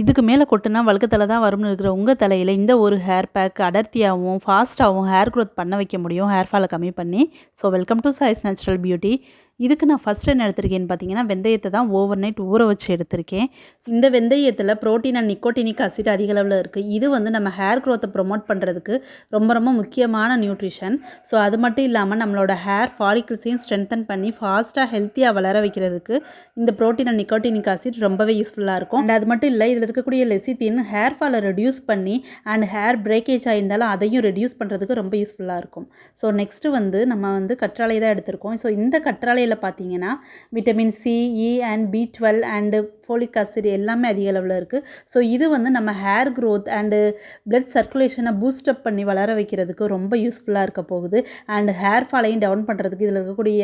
இதுக்கு மேலே கொட்டுனா வழுக்க தலை தான் வரும்னு இருக்கிற உங்கள் தலையில் இந்த ஒரு ஹேர் பேக் அடர்த்தியாகவும் ஃபாஸ்ட்டாகவும் ஹேர் க்ரோத் பண்ண வைக்க முடியும் ஹேர் ஃபாலை கம்மி பண்ணி. So welcome to choice natural beauty இதுக்கு நான் ஃபஸ்ட் என்ன எடுத்திருக்கேன்னு பார்த்தீங்கன்னா வெந்தயத்தை தான் ஓவர் நைட் ஊற வச்சு எடுத்திருக்கேன். இந்த வெந்தயத்தில் ப்ரோட்டீன் அண்ட் நிக்கோட்டினிக் அசிட் அதிக அளவில் இருக்குது இது வந்து நம்ம ஹேர் க்ரோத்தை ப்ரொமோட் பண்ணுறதுக்கு ரொம்ப ரொம்ப முக்கியமான நியூட்ரிஷன் ஸோ அது மட்டும் இல்லாமல் நம்மளோட ஹேர் ஃபாலிக்கிள்ஸையும் ஸ்ட்ரென்தன் பண்ணி ஃபாஸ்ட்டாக ஹெல்த்தியாக வளர வைக்கிறதுக்கு இந்த ப்ரோட்டீன் அண்ட் நிக்கோட்டினிக் அசிட் ரொம்பவே யூஸ்ஃபுல்லாக இருக்கும். அண்ட் அது மட்டும் இல்லை இதில் இருக்கக்கூடிய லெசித்தின் ஹேர் ஃபாலை ரெடியூஸ் பண்ணி அண்ட் ஹேர் பிரேக்கேஜ் ஆகியிருந்தாலும் அதையும் ரெடியூஸ் பண்ணுறதுக்கு ரொம்ப யூஸ்ஃபுல்லாக இருக்கும். ஸோ நெக்ஸ்ட்டு வந்து நம்ம வந்து கற்றாழை தான் எடுத்திருக்கோம். ஸோ இந்த கற்றாழையில் பார்த்தீங்கன்னா vitamin C E and B twelve and folic acid எல்லாமே அதிக அளவில் இருக்குது ஸோ இது வந்து நம்ம ஹேர் க்ரோத் அண்டு பிளட் சர்க்குலேஷனை பூஸ்டப் பண்ணி வளர வைக்கிறதுக்கு ரொம்ப யூஸ்ஃபுல்லாக இருக்க போகுது. அண்ட் ஹேர் ஃபாலையும் டவுன் பண்ணுறதுக்கு இதில் இருக்கக்கூடிய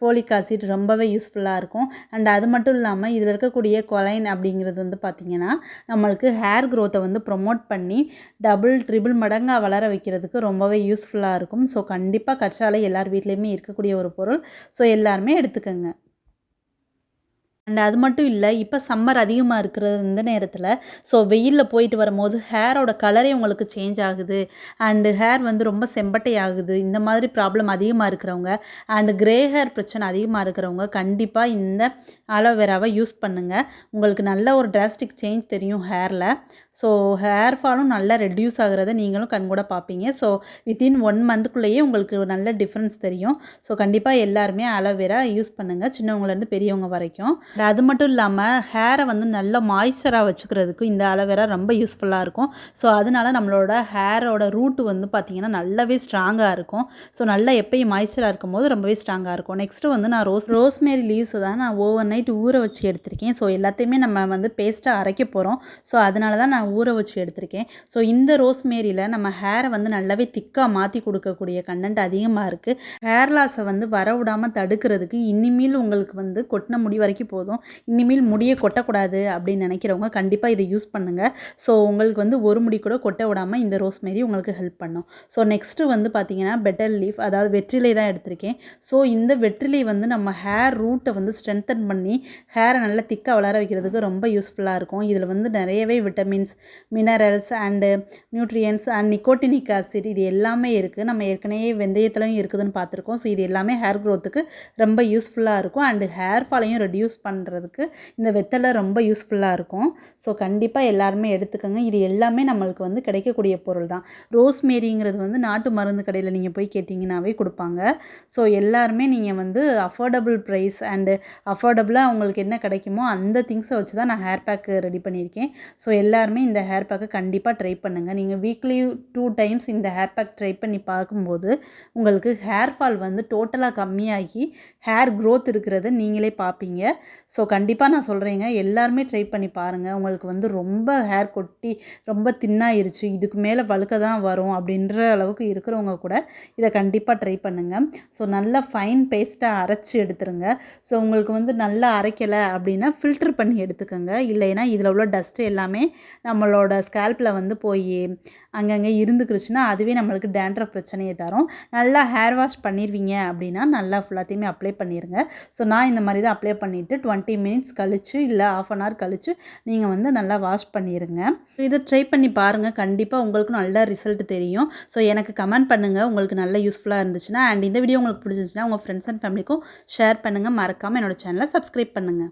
ஃபோலிக் ஆசிட் ரொம்பவே யூஸ்ஃபுல்லாக இருக்கும். அண்ட் அது மட்டும் இல்லாமல் இதில் இருக்கக்கூடிய கொலைன் அப்படிங்கிறது வந்து பார்த்திங்கன்னா நம்மளுக்கு ஹேர் க்ரோத்தை வந்து ப்ரொமோட் பண்ணி டபுள் ட்ரிபிள் மடங்காக வளர வைக்கிறதுக்கு ரொம்பவே யூஸ்ஃபுல்லாக இருக்கும். ஸோ கண்டிப்பாக கற்றாழை எல்லார் வீட்லேயுமே இருக்கக்கூடிய ஒரு பொருள். ஸோ எல்லாருமே எடுத்துக்கோங்க. அண்ட் அது மட்டும் இல்லை இப்போ சம்மர் அதிகமாக இருக்கிறது இந்த நேரத்தில் ஸோ வெயிலில் போயிட்டு வரும்போது ஹேரோட கலரே உங்களுக்கு சேஞ்ச் ஆகுது. அண்டு ஹேர் வந்து ரொம்ப செம்பட்டை ஆகுது. இந்த மாதிரி ப்ராப்ளம் அதிகமாக இருக்கிறவங்க அண்டு கிரே ஹேர் பிரச்சனை அதிகமாக இருக்கிறவங்க கண்டிப்பாக இந்த அலோவேராவை யூஸ் பண்ணுங்கள் உங்களுக்கு நல்ல ஒரு டிராஸ்டிக் சேஞ்ச் தெரியும் ஹேரில் ஸோ ஹேர் ஃபாலும் நல்லா ரெடியூஸ் ஆகிறத நீங்களும் கண்கூட பார்ப்பீங்க. ஸோ வித்தின் ஒன் மந்த்துக்குள்ளேயே உங்களுக்கு நல்ல டிஃப்ரென்ஸ் தெரியும். ஸோ கண்டிப்பாக எல்லாருமே அலோவேரா யூஸ் பண்ணுங்கள் சின்னவங்கலேருந்து பெரியவங்க வரைக்கும். அது மட்டும் இல்லாமல் ஹேரை வந்து நல்ல மாய்ஸ்சராக வச்சுக்கிறதுக்கு இந்த அலோவேரா ரொம்ப யூஸ்ஃபுல்லாக இருக்கும். ஸோ அதனால நம்மளோட ஹேரோட ரூட் வந்து பார்த்திங்கன்னா நல்லாவே ஸ்ட்ராங்காக இருக்கும். ஸோ நல்லா எப்பயும் மாய்ஸ்சராக இருக்கும் போது ரொம்பவே ஸ்ட்ராங்காக இருக்கும். நெக்ஸ்ட்டு வந்து நான் ரோஸ் ரோஸ்மேரி லீவ்ஸை தான் நான் ஓவர் நைட் ஊற வச்சு எடுத்திருக்கேன். ஸோ எல்லாத்தையுமே நம்ம வந்து பேஸ்ட்டாக அரைக்க போகிறோம் ஸோ அதனால தான் நான் ஊற வச்சு எடுத்திருக்கேன். ஸோ இந்த ரோஸ்மேரியில் நம்ம ஹேரை வந்து நல்லாவே திக்காக மாற்றி கொடுக்கக்கூடிய கண்டென்ட் அதிகமாக இருக்குது ஹேர் லாஸை வந்து வர விடாமல் தடுக்கிறதுக்கு இனிமேல் உங்களுக்கு வந்து கொட்டின முடி வரைக்கும் போதும். இனிமேல் முடியை கொட்டக்கூடாது அப்படின்னு நினைக்கிறவங்க கண்டிப்பாக இதை யூஸ் பண்ணுங்கள் ஸோ உங்களுக்கு வந்து ஒரு முடி கூட கொட்ட விடாமல் இந்த ரோஸ்மேரி உங்களுக்கு ஹெல்ப் பண்ணும். ஸோ நெக்ஸ்ட்டு வந்து பார்த்திங்கன்னா பெட்டர் லீஃப் அதாவது வெற்றிலை தான் எடுத்திருக்கேன். ஸோ இந்த வெற்றிலை வந்து நம்ம ஹேர் ரூட்டை வந்து ஸ்ட்ரென்தன் பண்ணி ஹேரை நல்லா திக்காக வளர வைக்கிறதுக்கு ரொம்ப யூஸ்ஃபுல்லாக இருக்கும். இதில் வந்து நிறையவே vitamins minerals and nutrients and nicotinic acid இது எல்லாமே இருக்குது நம்ம ஏற்கனவே வெந்தயத்துலையும் இருக்குதுன்னு பார்த்துருக்கோம். ஸோ இது எல்லாமே ஹேர் க்ரோத்துக்கு ரொம்ப யூஸ்ஃபுல்லாக இருக்கும். அண்டு ஹேர் ஃபாலையும் ரெடியூஸ் பண்ணுறதுக்கு இந்த வெத்தலை ரொம்ப யூஸ்ஃபுல்லாக இருக்கும். ஸோ கண்டிப்பாக எல்லாருமே எடுத்துக்கோங்க. இது எல்லாமே நம்மளுக்கு வந்து கிடைக்கக்கூடிய பொருள் தான். ரோஸ்மேரிங்கிறது வந்து நாட்டு மருந்து கடையில் நீங்கள் போய் கேட்டிங்கனாவே கொடுப்பாங்க. ஸோ எல்லாருமே நீங்கள் வந்து அஃபோர்டபுள் ப்ரைஸ் அண்டு அஃபோர்டபுளாக உங்களுக்கு என்ன கிடைக்குமோ அந்த திங்ஸை வச்சு தான் நான் ஹேர் பேக்கு ரெடி பண்ணியிருக்கேன். ஸோ எல்லாருமே இந்த ஹேர் பேக்கை கண்டிப்பாக ட்ரை பண்ணுங்கள் நீங்கள் வீக்லி டூ டைம்ஸ் இந்த ஹேர் பேக் ட்ரை பண்ணி பார்க்கும்போது உங்களுக்கு ஹேர் ஃபால் வந்து டோட்டலாக கம்மியாகி ஹேர் க்ரோத் இருக்கிறத நீங்களே பார்ப்பீங்க. ஸோ கண்டிப்பாக நான் சொல்கிறேங்க எல்லாருமே ட்ரை பண்ணி பாருங்கள் உங்களுக்கு வந்து ரொம்ப ஹேர் கொட்டி ரொம்ப தின்னாயிருச்சு இதுக்கு மேலே வழுக்க தான் வரும் அப்படின்ற அளவுக்கு இருக்கிறவங்க கூட இதை கண்டிப்பாக ட்ரை பண்ணுங்கள் ஸோ நல்லா ஃபைன் பேஸ்ட்டாக அரைச்சி எடுத்துருங்க. ஸோ உங்களுக்கு வந்து நல்லா அரைக்கலை அப்படின்னா ஃபில்டர் பண்ணி எடுத்துக்கோங்க. இல்லைன்னா இதில் உள்ள டஸ்ட்டு எல்லாமே நம்மளோட ஸ்கேல்பில் வந்து போய் அங்கங்கே இருந்துக்கிருச்சுன்னா அதுவே நம்மளுக்கு டேண்ட்ரஃப் பிரச்சனையை தரும். நல்லா ஹேர் வாஷ் பண்ணிடுவீங்க அப்படின்னா நல்லா ஃபுல்லாத்தையுமே அப்ளை பண்ணிடுங்க ஸோ நான் இந்த மாதிரி தான் அப்ளை பண்ணிவிட்டு டுவெண்ட்டி டுவெண்ட்டி மினிட்ஸ் கழித்து இல்லை ஆஃப் அன் ஹவர் கழித்து நீங்கள் வந்து நல்லா வாஷ் பண்ணிடுங்க இதை ட்ரை பண்ணி பாருங்கள் கண்டிப்பாக உங்களுக்கு நல்ல ரிசல்ட் தெரியும். ஸோ எனக்கு கமெண்ட் பண்ணுங்கள் உங்களுக்கு நல்ல யூஸ்ஃபுல்லாக இருந்துச்சுன்னா அண்ட் இந்த வீடியோ உங்களுக்கு பிடிச்சிருந்துச்சுன்னா உங்கள் ஃப்ரெண்ட்ஸ் அண்ட் ஃபேமிலிக்கும் ஷேர் பண்ணுங்கள் மறக்காமல் என்னோடய சேனலை சப்ஸ்கிரைப் பண்ணுங்கள்